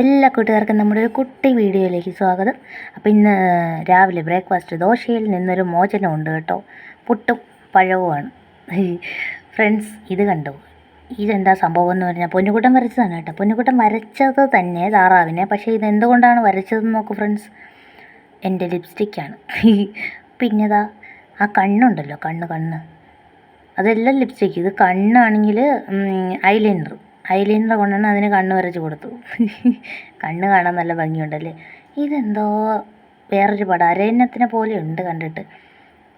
എല്ലാ കൂട്ടുകാർക്കും നമ്മുടെ ഒരു കുട്ടി വീഡിയോയിലേക്ക് സ്വാഗതം. അപ്പോൾ ഇന്ന് രാവിലെ ബ്രേക്ക്ഫാസ്റ്റ് ദോശയിൽ നിന്നൊരു മോചനമുണ്ട് കേട്ടോ. പുട്ടും പഴവുമാണ്. ഫ്രണ്ട്സ് ഇത് കണ്ടു? ഇതെന്താ സംഭവം എന്ന് പറഞ്ഞാൽ പൊന്നുകുട്ടം വരച്ചതാണ് കേട്ടോ. പൊന്നുകൂട്ടം വരച്ചത് തന്നെ താറാവിനെ. പക്ഷേ ഇത് എന്തുകൊണ്ടാണ് വരച്ചതെന്ന് നോക്കൂ ഫ്രണ്ട്സ്. എന്റെ ലിപ്സ്റ്റിക്കാണ്. പിന്നെതാ ആ കണ്ണുണ്ടല്ലോ കണ്ണ് കണ്ണ്. അതെല്ലാം ലിപ്സ്റ്റിക്ക്. ഇത് കണ്ണാണെങ്കിൽ ഐലൈനർ. ഐലൈനർ കൊണ്ടുവന്ന് അതിന് കണ്ണ് വരച്ച് കൊടുത്തു. കണ്ണ് കാണാൻ നല്ല ഭംഗിയുണ്ടല്ലേ? ഇതെന്തോ വേറൊരു പടം. അരയന്നത്തിനെ പോലെ ഉണ്ട് കണ്ടിട്ട്.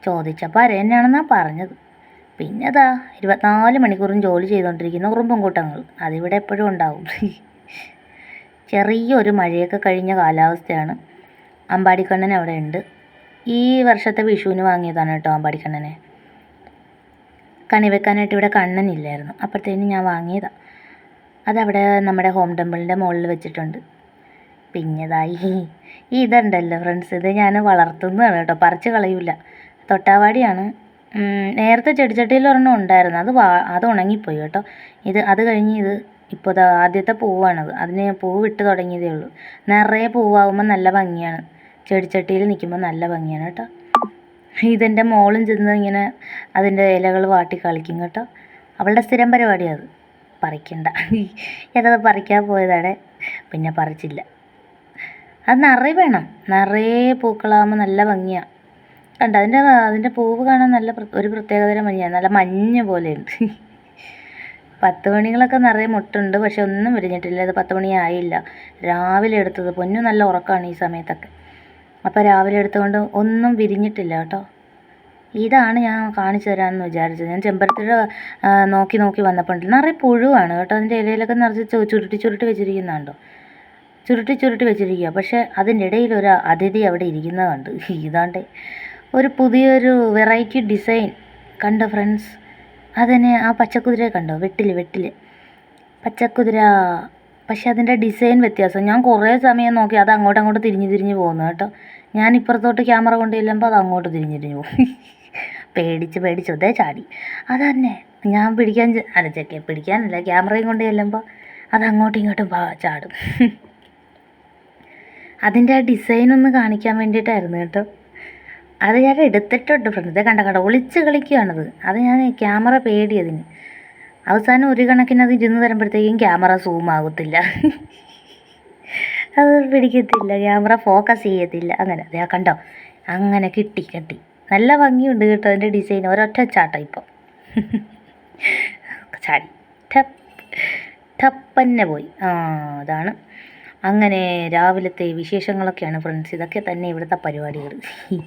ചോദിച്ചപ്പോൾ അരയന്നാണെന്നാണ് പറഞ്ഞത്. പിന്നെ അതാ ഇരുപത്തിനാല് മണിക്കൂറും ജോലി ചെയ്തുകൊണ്ടിരിക്കുന്ന ഉറുമ്പും കൂട്ടങ്ങൾ അതിവിടെ എപ്പോഴും ഉണ്ടാവും. ചെറിയൊരു മഴയൊക്കെ കഴിഞ്ഞ കാലാവസ്ഥയാണ്. അമ്പാടിക്കണ്ണൻ അവിടെ ഉണ്ട് ഈ വർഷത്തെ വിഷുവിന് വാങ്ങിയതാണ് കേട്ടോ അമ്പാടിക്കണ്ണനെ. കണി വെക്കാനായിട്ട് ഇവിടെ കണ്ണനില്ലായിരുന്നു അപ്പോഴത്തേനും ഞാൻ വാങ്ങിയതാണ് അതവിടെ നമ്മുടെ ഹോം ടെമ്പിളിന്റെ മുകളിൽ വെച്ചിട്ടുണ്ട്. പിന്നെതായി ഈ ഇതുണ്ടല്ലോ ഫ്രണ്ട്സ് ഇത് ഞാൻ വളർത്തുന്നതാണ് കേട്ടോ പറിച്ച് കളയൂല. തൊട്ടാവാടിയാണ്. നേരത്തെ ചെടിച്ചട്ടിയിൽ ഒരെണ്ണം ഉണ്ടായിരുന്നു അത് വാ അത് ഉണങ്ങിപ്പോയി കേട്ടോ. ഇത് അത് കഴിഞ്ഞ് ഇത് ഇപ്പോൾ ആദ്യത്തെ പൂവാണത് അതിന് പൂവ് വിട്ട് തുടങ്ങിയതേ ഉള്ളൂ. നിറയെ പൂവാകുമ്പോൾ നല്ല ഭംഗിയാണ്. ചെടിച്ചട്ടിയിൽ നിൽക്കുമ്പോൾ നല്ല ഭംഗിയാണ് കേട്ടോ. ഇതെന്റെ മോളും ചെന്ന് ഇങ്ങനെ അതിന്റെ ഇലകൾ വാട്ടി കളിക്കും കേട്ടോ. അവളുടെ സ്ഥിരം പരിപാടിയാണ് അത്. പറിക്കണ്ട. ഞാനത് പറിക്കാൻ പോയതാണ്. പിന്നെ പറിച്ചില്ല. അത് നിറയെ വേണം. നിറയെ പൂക്കളാകുമ്പോൾ നല്ല ഭംഗിയാണ് കണ്ട? അതിന്റെ അതിന്റെ പൂവ് കാണാൻ നല്ല ഒരു പ്രത്യേകതരം ഭംഗിയാണ് നല്ല മഞ്ഞ പോലെയുണ്ട്. പത്ത് മണികളൊക്കെ നിറയെ മുട്ടുണ്ട്. പക്ഷെ ഒന്നും വിരിഞ്ഞിട്ടില്ല. അത് പത്ത് മണിയായില്ല രാവിലെ എടുത്തത് പൊന്നു നല്ല ഉറക്കമാണ് ഈ സമയത്തൊക്കെ. അപ്പോൾ രാവിലെ എടുത്തുകൊണ്ട് ഒന്നും വിരിഞ്ഞിട്ടില്ല കേട്ടോ. ഇതാണ് ഞാൻ കാണിച്ചു തരാമെന്ന് വിചാരിച്ചത്. ഞാൻ ചെമ്പരത്തിയുടെ നോക്കി നോക്കി വന്നപ്പോൾ നിറയെ പുഴുവാണ് കേട്ടോ. അതിന്റെ ഇലയിലൊക്കെ നിറച്ച് ചുരുട്ടി ചുരുട്ടി വെച്ചിരിക്കുന്നുണ്ടോ? ചുരുട്ടി ചുരുട്ടി വെച്ചിരിക്കുക പക്ഷേ അതിന്റെ ഇടയിൽ ഒരു അതിഥി അവിടെ ഇരിക്കുന്നത് കണ്ട് ഇതാണ്ട്. ഒരു പുതിയൊരു വെറൈറ്റി ഡിസൈൻ. കണ്ടോ ഫ്രണ്ട്സ്? അതിനെ ആ പച്ചക്കുതിരയെ കണ്ടോ? വെട്ടിൽ വെട്ടിൽ പച്ചക്കുതിര. പക്ഷെ അതിന്റെ ഡിസൈൻ വ്യത്യാസം. ഞാൻ കുറേ സമയം നോക്കി അത് അങ്ങോട്ട് അങ്ങോട്ട് തിരിഞ്ഞ് തിരിഞ്ഞ് പോകുന്നു കേട്ടോ. ഞാൻ ഇപ്പുറത്തോട്ട് ക്യാമറ കൊണ്ടു ചെല്ലുമ്പോൾ അത് അങ്ങോട്ട് തിരിഞ്ഞ് തിരിഞ്ഞ് പോകും. പേടിച്ച് പേടിച്ച് ഒതേ ചാടി. അതന്നെ ഞാൻ പിടിക്കാൻ അല്ല ചെക്കെ പിടിക്കാനല്ല ക്യാമറയും കൊണ്ട് ചെല്ലുമ്പോൾ അത് അങ്ങോട്ടും ഇങ്ങോട്ടും ചാടും. അതിന്റെ ആ ഡിസൈൻ ഒന്ന് കാണിക്കാൻ വേണ്ടിയിട്ടായിരുന്നു കേട്ടോ. അത് ഞാൻ എടുത്തിട്ടുണ്ട് ഫ്രണ്ട് ഇതേ കണ്ട കണ്ട ഒളിച്ച് കളിക്കുകയാണത്. അത് ഞാൻ ക്യാമറ പേടിയതിന്. അവസാനം ഒരു കണക്കിന് അത് ഇരുന്ന് തരുമ്പോഴത്തേക്കും ക്യാമറ സൂം ആകത്തില്ല അത് പിടിക്കത്തില്ല ക്യാമറ ഫോക്കസ് ചെയ്യത്തില്ല. അങ്ങനെ അതെ കണ്ടോ? അങ്ങനെ കിട്ടി കിട്ടി. നല്ല ഭംഗിയുണ്ട് കേട്ടോ അതിന്റെ ഡിസൈൻ. ഒരൊറ്റ ചാട്ടം ഇപ്പം. ചാടി. ടപ്പ് ടപ്പന്നെ പോയി. ആ അതാണ്. അങ്ങനെ രാവിലത്തെ വിശേഷങ്ങളൊക്കെയാണ് ഫ്രണ്ട്സ്. ഇതൊക്കെ തന്നെ ഇവിടുത്തെ പരിപാടികൾ.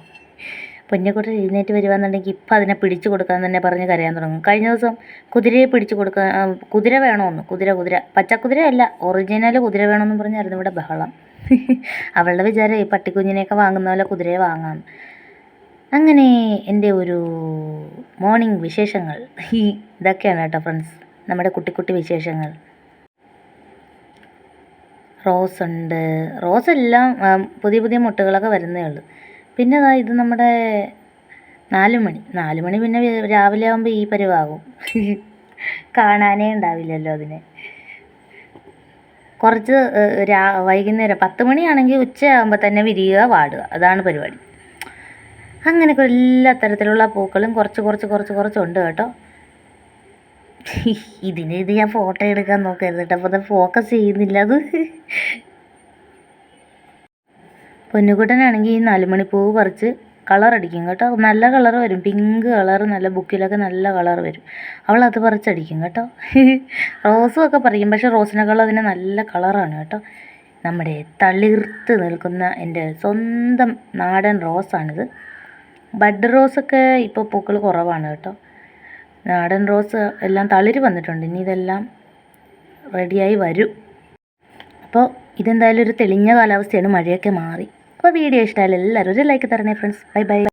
പൊന്നക്കുട്ടൻ എഴുന്നേറ്റ് വരുവാന്നുണ്ടെങ്കിൽ ഇപ്പം അതിനെ പിടിച്ചു കൊടുക്കാൻ തന്നെ പറഞ്ഞ് കരയാൻ തുടങ്ങും. കഴിഞ്ഞ ദിവസം കുതിരയെ പിടിച്ചു കൊടുക്കാൻ കുതിര വേണമെന്ന് കുതിര കുതിര. പച്ചക്കുതിരയല്ല ഒറിജിനൽ കുതിര വേണമെന്ന് പറഞ്ഞായിരുന്നു ഇവിടെ ബഹളം. അവളുടെ വിചാരം ഈ പട്ടിക്കുഞ്ഞിനെയൊക്കെ വാങ്ങുന്ന പോലെ കുതിരയെ വാങ്ങാം. അങ്ങനെ എന്റെ ഒരു മോർണിംഗ് വിശേഷങ്ങൾ. ഈ ഇതൊക്കെയാണ് കേട്ടോ ഫ്രണ്ട്സ്. നമ്മുടെ കുട്ടി കുട്ടി വിശേഷങ്ങൾ. റോസ് ഉണ്ട്. റോസ് എല്ലാം പുതിയ പുതിയ മുട്ടകളൊക്കെ വരുന്നേ ഉള്ളൂ. പിന്നെ അതാ ഇത് നമ്മുടെ നാല് മണി നാല് മണി പിന്നെ രാവിലെ ആകുമ്പോൾ ഈ പരിവാകും. കാണാനേ ഉണ്ടാവില്ലല്ലോ അതിനെ. കുറച്ച് രാ വൈകുന്നേരം പത്ത് മണിയാണെങ്കിൽ ഉച്ചയാകുമ്പോൾ തന്നെ വിരിയുക വാടുക. അതാണ് പരിപാടി. അങ്ങനെയൊക്കെ എല്ലാ തരത്തിലുള്ള പൂക്കളും കുറച്ച് കുറച്ച് കുറച്ച് കുറച്ചുണ്ട് കേട്ടോ. ഇതിന് ഇത് ഞാൻ ഫോട്ടോ എടുക്കാൻ നോക്കരുത് കേട്ടോ അപ്പോൾ അത് ഫോക്കസ് ചെയ്യുന്നില്ല അത്. പൊന്നുകുട്ടനാണെങ്കിൽ ഈ നാലുമണിപ്പൂവ് പറിച്ച് കളർ അടിക്കും കേട്ടോ. നല്ല കളർ വരും. പിങ്ക് കളർ നല്ല ബുക്കിലൊക്കെ നല്ല കളർ വരും. അവൾ അത് പറിച്ചടിക്കും കേട്ടോ. റോസും ഒക്കെ പറിക്കും പക്ഷേ റോസിനേക്കാളും അതിന് നല്ല കളറാണ് കേട്ടോ. നമ്മുടെ തളിർത്ത് നിൽക്കുന്ന എന്റെ സ്വന്തം നാടൻ റോസാണിത്. ബഡ് റോസൊക്കെ ഇപ്പോൾ പൂക്കൾ കുറവാണ് കേട്ടോ. നാടൻ റോസ് എല്ലാം തളിര് വന്നിട്ടുണ്ട്. ഇനി ഇതെല്ലാം റെഡിയായി വരും. അപ്പോൾ ഇതെന്തായാലും ഒരു തെളിഞ്ഞ കാലാവസ്ഥയാണ്. മഴയൊക്കെ മാറി. അപ്പോൾ വീഡിയോ ഇഷ്ടമായാലും എല്ലാവരും ഒരു ലൈക്ക് തരണേ ഫ്രണ്ട്സ്. Bye bye.